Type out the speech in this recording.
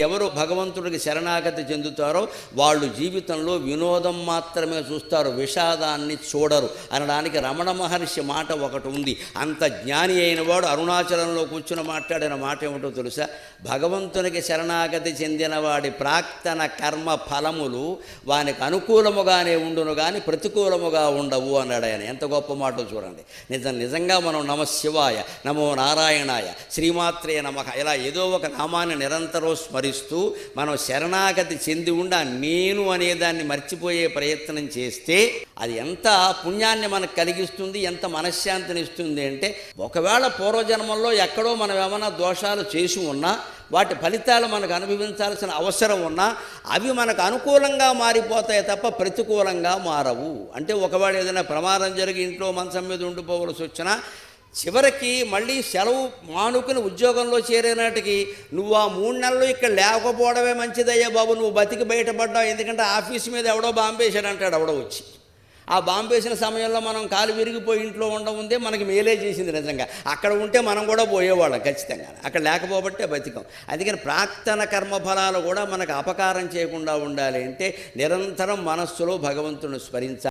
ఎవరు భగవంతుడికి శరణాగతి చెందుతారో వాళ్ళు జీవితంలో వినోదం మాత్రమే చూస్తారు విషాదాన్ని చూడరు. అనడానికి రమణ మహర్షి మాట ఒకటి ఉంది. అంత జ్ఞాని అయిన వాడు అరుణాచలంలో కూర్చుని మాట్లాడిన మాట ఏమిటో తెలుసా? భగవంతునికి శరణాగతి చెందిన వాడి ప్రాక్తన కర్మ ఫలములు వానికి అనుకూలముగానే ఉండును కానీ ప్రతికూలముగా ఉండవు అన్నాడు ఆయన. ఎంత గొప్ప మాట చూడండి. నిజం నిజంగా మనం నమ శివాయ నమో నారాయణాయ శ్రీమాత్రే నమ. ఇలా ఏదో ఒక నామాన్ని నిరంతరం స్మరిస్తూ మనం శరణాగతి చెంది ఉండి నేను అనేదాన్ని మర్చిపోయే ప్రయత్నం చేస్తే అది ఎంత పుణ్యాన్ని మనకు కలిగిస్తుంది ఎంత మనశ్శాంతిని ఇస్తుంది అంటే ఒకవేళ పూర్వజన్మల్లో ఎక్కడో మనం ఏమైనా దోషాలు చేసి ఉన్నా వాటి ఫలితాలు మనకు అనుభవించాల్సిన అవసరం ఉన్నా అవి మనకు అనుకూలంగా మారిపోతాయి తప్ప ప్రతికూలంగా మారవు. అంటే ఒకవేళ ఏదైనా ప్రమాదం జరిగి ఇంట్లో మంచం మీద ఉండిపోవలసి వచ్చినా చివరికి మళ్ళీ సెలవు మానుకుని ఉద్యోగంలో చేరేనాటికి నువ్వు ఆ మూడు నెలలు ఇక్కడ లేకపోవడమే మంచిదయ్యా బాబు నువ్వు బతికి బయటపడ్డావు. ఎందుకంటే ఆఫీస్ మీద ఎవడో బాంబేశాడు అంటాడు ఎవడో వచ్చి. ఆ బాంబేసిన సమయంలో మనం కాలు విరిగిపోయి ఇంట్లో ఉండముందే మనకి మేలే చేసింది నిజంగా. అక్కడ ఉంటే మనం కూడా పోయేవాళ్ళం ఖచ్చితంగా. అక్కడ లేకపోబట్టే బతికం. అందుకని ప్రాక్తన కర్మఫలాలు కూడా మనకు అపకారం చేయకుండా ఉండాలి అంటే నిరంతరం మనస్సులో భగవంతుని స్మరించాలి.